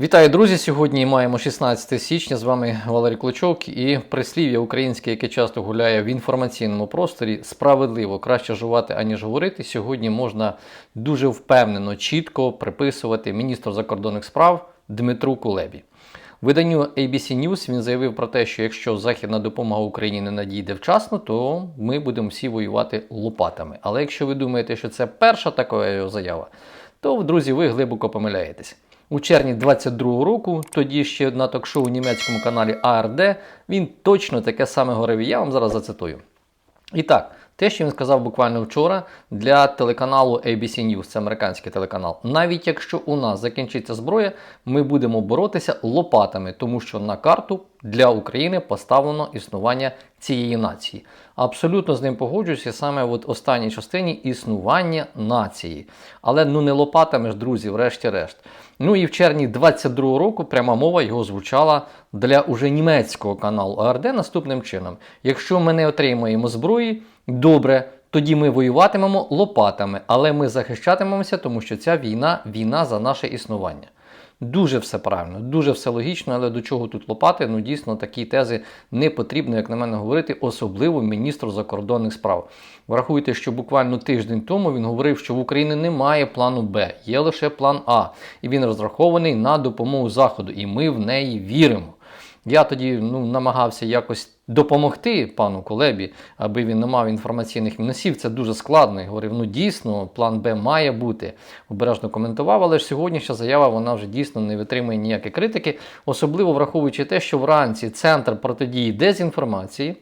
Вітаю, друзі! Сьогодні маємо 16 січня. З вами Валерій Клочок і прислів'я українське, яке часто гуляє в інформаційному просторі, справедливо краще жувати, аніж говорити. Сьогодні можна дуже впевнено, чітко приписувати міністру закордонних справ Дмитру Кулебі. Виданню ABC News він заявив про те, що якщо західна допомога Україні не надійде вчасно, то ми будемо всі воювати лопатами. Але якщо ви думаєте, що це перша така заява, то, друзі, ви глибоко помиляєтесь. У червні 22-го року, тоді ще на ток-шоу у німецькому каналі ARD, він точно таке саме говорив. Я вам зараз зацитую. І так, те, що він сказав буквально вчора для телеканалу ABC News, це американський телеканал. Навіть якщо у нас закінчиться зброя, ми будемо боротися лопатами, тому що на карту для України поставлено існування цієї нації. Абсолютно з ним погоджуюся саме в останній частині існування нації. Але ну не лопатами ж, друзі, врешті-решт. Ну і в червні 22-го року пряма мова його звучала для уже німецького каналу АРД наступним чином: якщо ми не отримаємо зброї, добре. Тоді ми воюватимемо лопатами, але ми захищатимемося, тому що ця війна війна за наше існування. Дуже все правильно, дуже все логічно, але до чого тут лопати? Ну дійсно такі тези не потрібно, як на мене говорити, особливо міністру закордонних справ. Врахуйте, що буквально тиждень тому він говорив, що в Україні немає плану Б, є лише план А, і він розрахований на допомогу Заходу, і ми в неї віримо. Я тоді ну, намагався якось допомогти пану Колебі, аби він не мав інформаційних мінусів. Це дуже складно. Я говорив, ну дійсно, план Б має бути. Обережно коментував, але ж сьогоднішня заява вона вже дійсно не витримує ніякої критики, особливо враховуючи те, що вранці центр протидії дезінформації.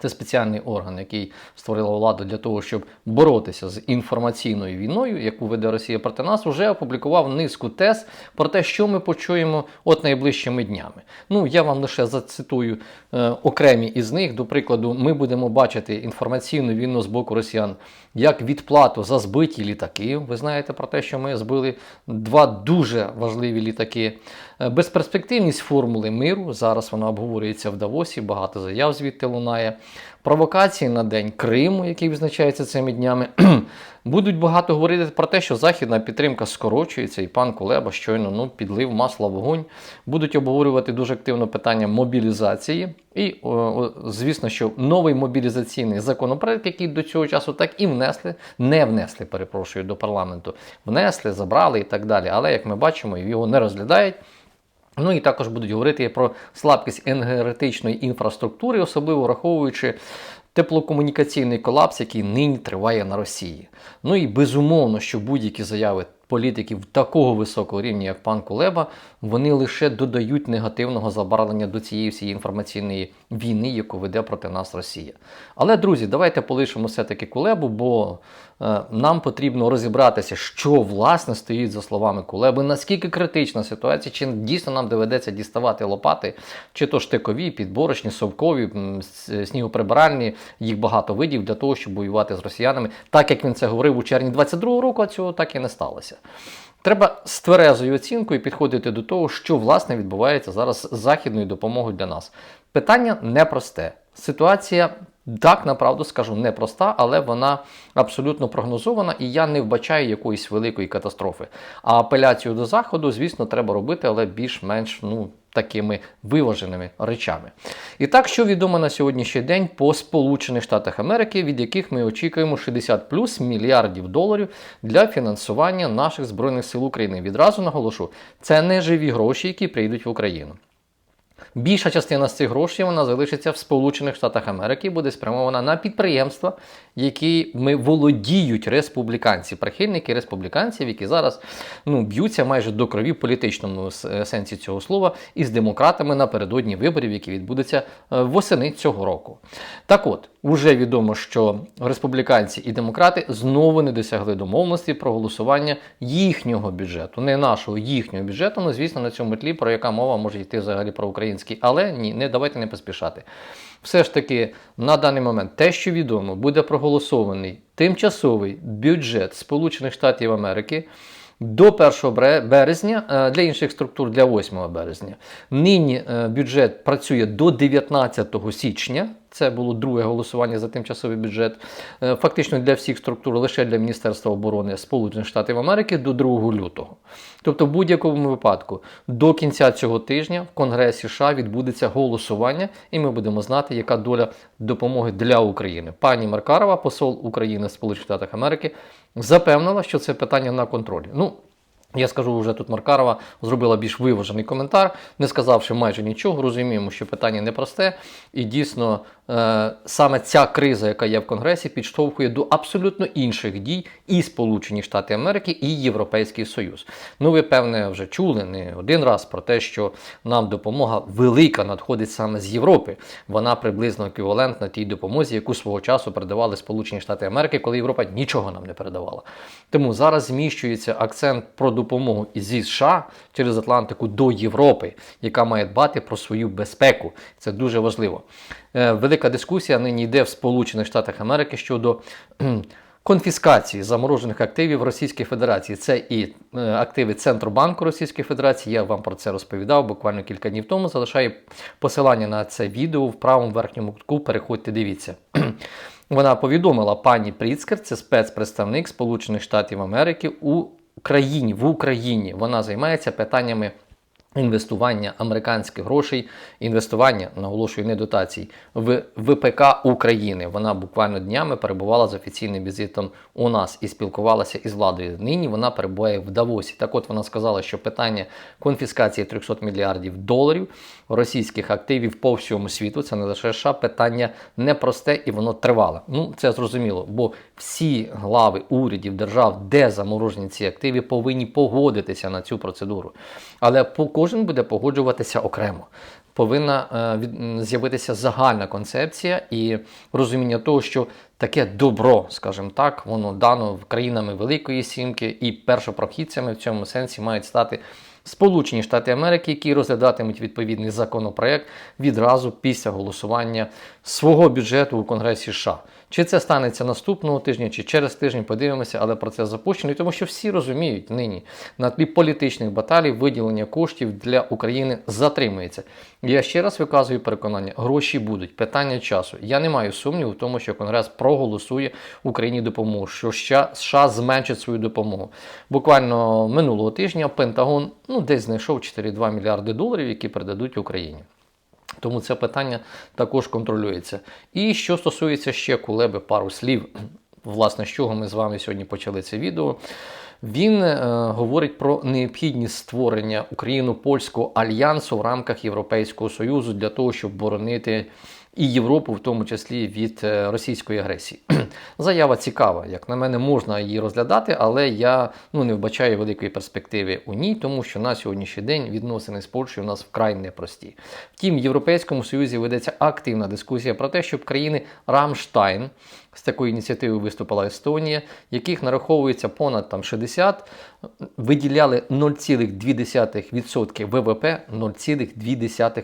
Це спеціальний орган, який створила влада для того, щоб боротися з інформаційною війною, яку веде Росія проти нас, вже опублікував низку тез про те, що ми почуємо от найближчими днями. Ну я вам лише зацитую е, окремі із них. До прикладу, ми будемо бачити інформаційну війну з боку росіян як відплату за збиті літаки. Ви знаєте про те, що ми збили два дуже важливі літаки. Е, безперспективність формули миру. Зараз вона обговорюється в Давосі, багато заяв звідти лунає. Провокації на день Криму, який визначається цими днями. Будуть багато говорити про те, що західна підтримка скорочується, і пан Кулеба щойно ну, підлив масло вогонь. Будуть обговорювати дуже активно питання мобілізації. І, о, о, звісно, що новий мобілізаційний законопроект, який до цього часу так і внесли, не внесли, перепрошую, до парламенту. Внесли, забрали і так далі. Але як ми бачимо, його не розглядають. Ну і також будуть говорити про слабкість енергетичної інфраструктури, особливо враховуючи теплокомунікаційний колапс, який нині триває на Росії. Ну і безумовно, що будь-які заяви політиків такого високого рівня, як пан Кулеба, вони лише додають негативного забарвлення до цієї всієї інформаційної війни, яку веде проти нас Росія. Але, друзі, давайте полишимо все-таки Кулебу, бо нам потрібно розібратися, що власне стоїть за словами Кулеби, наскільки критична ситуація, чи дійсно нам доведеться діставати лопати, чи то штикові, підборочні, совкові, снігоприбиральні, їх багато видів для того, щоб воювати з росіянами, так як він це говорив у червні 22-го року, а цього так і не сталося. Треба з тверезою оцінкою підходити до того, що власне відбувається зараз з західною допомогою для нас. Питання непросте. Ситуація, так направду скажу, непроста, але вона абсолютно прогнозована, і я не вбачаю якоїсь великої катастрофи. А апеляцію до заходу, звісно, треба робити, але більш-менш ну, такими виваженими речами. І так, що відомо на сьогоднішній день по Сполучених Штатах Америки, від яких ми очікуємо 60 плюс мільярдів доларів для фінансування наших збройних сил України. Відразу наголошу, це не живі гроші, які прийдуть в Україну. Більша частина з цих грошей вона залишиться в Сполучених Штатах Америки і буде спрямована на підприємства, які ми володіють республіканці, прихильники республіканців, які зараз ну, б'ються майже до крові в політичному сенсі цього слова із демократами напередодні виборів, які відбудуться е, восени цього року. Так от, уже відомо, що республіканці і демократи знову не досягли домовленості про голосування їхнього бюджету, не нашого їхнього бюджету. Ну, звісно, на цьому тлі, про яка мова може йти взагалі про український, але ні, не давайте не поспішати. Все ж таки, на даний момент те, що відомо, буде проголосований тимчасовий бюджет Сполучених Штатів Америки. До 1 березня е, для інших структур для 8 березня. Нині е, бюджет працює до 19 січня Це було друге голосування за тимчасовий бюджет. Е, Фактично для всіх структур, лише для Міністерства оборони Сполучених Штатів Америки до 2 лютого. Тобто, в будь-якому випадку до кінця цього тижня в Конгресі США відбудеться голосування, і ми будемо знати, яка доля допомоги для України. Пані Маркарова, посол України Сполучених Штатах Америки, запевнила, що це питання на контролі. Ну, я скажу вже тут Маркарова зробила більш виважений коментар, не сказавши майже нічого. Розуміємо, що питання непросте, і дійсно е, саме ця криза, яка є в Конгресі, підштовхує до абсолютно інших дій і Сполучені Штати Америки, і Європейський Союз. Ну, ви певне вже чули не один раз про те, що нам допомога велика надходить саме з Європи. Вона приблизно еквівалентна тій допомозі, яку свого часу передавали Сполучені Штати Америки, коли Європа нічого нам не передавала. Тому зараз зміщується акцент про допомогу зі США через Атлантику до Європи, яка має дбати про свою безпеку. Це дуже важливо. Е, Велика дискусія нині йде в Сполучених Штатах Америки щодо конфіскації заморожених активів Російської Федерації. Це і е, активи Центробанку Російської Федерації. Я вам про це розповідав буквально кілька днів тому. Залишаю посилання на це відео в правому верхньому кутку. Переходьте, дивіться. Вона повідомила пані Пріцкер, це спецпредставник Сполучених Штатів Америки у країні в Україні. Вона займається питаннями інвестування американських грошей, інвестування, наголошую, не дотацій, в ВПК України. Вона буквально днями перебувала з офіційним візитом у нас і спілкувалася із владою. Нині вона перебуває в Давосі. Так от вона сказала, що питання конфіскації 300 мільярдів доларів російських активів по всьому світу, це не лише США, питання непросте і воно тривале. Ну, це зрозуміло, бо всі глави урядів держав, де заморожені ці активи, повинні погодитися на цю процедуру. Але по кожен буде погоджуватися окремо. Повинна е, з'явитися загальна концепція і розуміння того, що таке добро, скажімо так, воно дано країнами Великої Сімки, і першопрохідцями в цьому сенсі мають стати Сполучені Штати Америки, які розглядатимуть відповідний законопроект відразу після голосування свого бюджету у Конгресі США. Чи це станеться наступного тижня, чи через тиждень, подивимося, але процес запущений, тому що всі розуміють нині на тлі політичних баталій виділення коштів для України затримується. Я ще раз виказую переконання: гроші будуть, питання часу. Я не маю сумніву в тому, що Конгрес проголосує Україні допомогу, що США зменшить свою допомогу. Буквально минулого тижня Пентагон ну, десь знайшов 4,2 мільярди доларів, які передадуть Україні. Тому це питання також контролюється. І що стосується ще кулеби, пару слів, власне, з чого ми з вами сьогодні почали це відео. Він е, говорить про необхідність створення Україно-польського альянсу в рамках Європейського Союзу для того, щоб боронити і Європу, в тому числі від е, російської агресії. Заява цікава, як на мене, можна її розглядати, але я ну, не вбачаю великої перспективи у ній, тому що на сьогоднішній день відносини з Польщею у нас вкрай непрості. Втім, в Європейському Союзі ведеться активна дискусія про те, щоб країни Рамштайн. З такою ініціативою виступила Естонія, яких нараховується понад там 60, виділяли 0,2% ВВП, 0,2%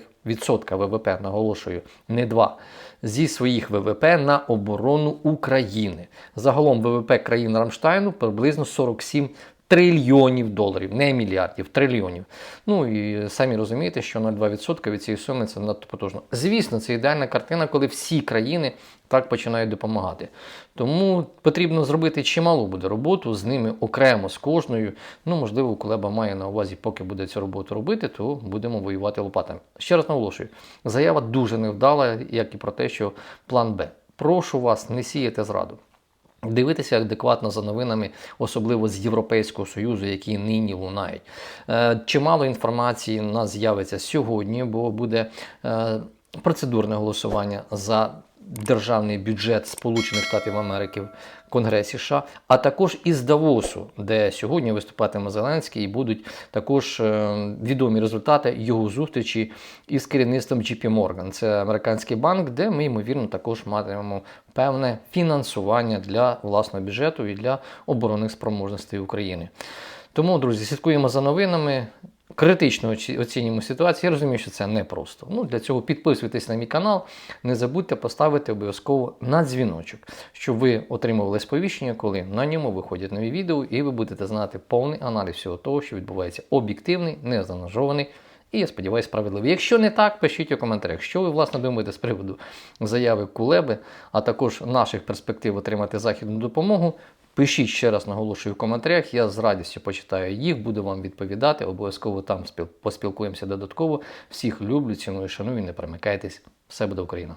ВВП, наголошую, не 2, зі своїх ВВП на оборону України. Загалом ВВП країн Рамштайну приблизно 47 трильйонів доларів, не мільярдів, трильйонів. Ну і самі розумієте, що 0,2% від цієї суми це надто потужно. Звісно, це ідеальна картина, коли всі країни так починають допомагати. Тому потрібно зробити чималу буде роботу з ними окремо, з кожною. Ну, можливо, Кулеба має на увазі, поки буде цю роботу робити, то будемо воювати лопатами. Ще раз наголошую, заява дуже невдала, як і про те, що план Б. Прошу вас, не сіяти зраду. Дивитися адекватно за новинами, особливо з Європейського Союзу, які нині лунають. Е, Чимало інформації у нас з'явиться сьогодні, бо буде е, процедурне голосування за державний бюджет Сполучених Штатів Америки в Конгресі США, а також із Давосу, де сьогодні виступатиме Зеленський, і будуть також е, відомі результати його зустрічі із керівництвом JP Morgan. Це американський банк, де ми, ймовірно, також матимемо певне фінансування для власного бюджету і для оборонних спроможностей України. Тому, друзі, слідкуємо за новинами. Критично оці- оцінюємо ситуацію. Я розумію, що це непросто. Ну, для цього підписуйтесь на мій канал. Не забудьте поставити обов'язково на дзвіночок, щоб ви отримували сповіщення, коли на ньому виходять нові відео, і ви будете знати повний аналіз всього того, що відбувається об'єктивний, незанажований І я сподіваюся, справедливо. Якщо не так, пишіть у коментарях, що ви власне думаєте з приводу заяви Кулеби, а також наших перспектив отримати західну допомогу. Пишіть ще раз наголошую в коментарях. Я з радістю почитаю їх, буду вам відповідати. Обов'язково там спіл- поспілкуємося додатково. Всіх люблю, ціную, шаную, не перемикайтесь. Все буде Україна!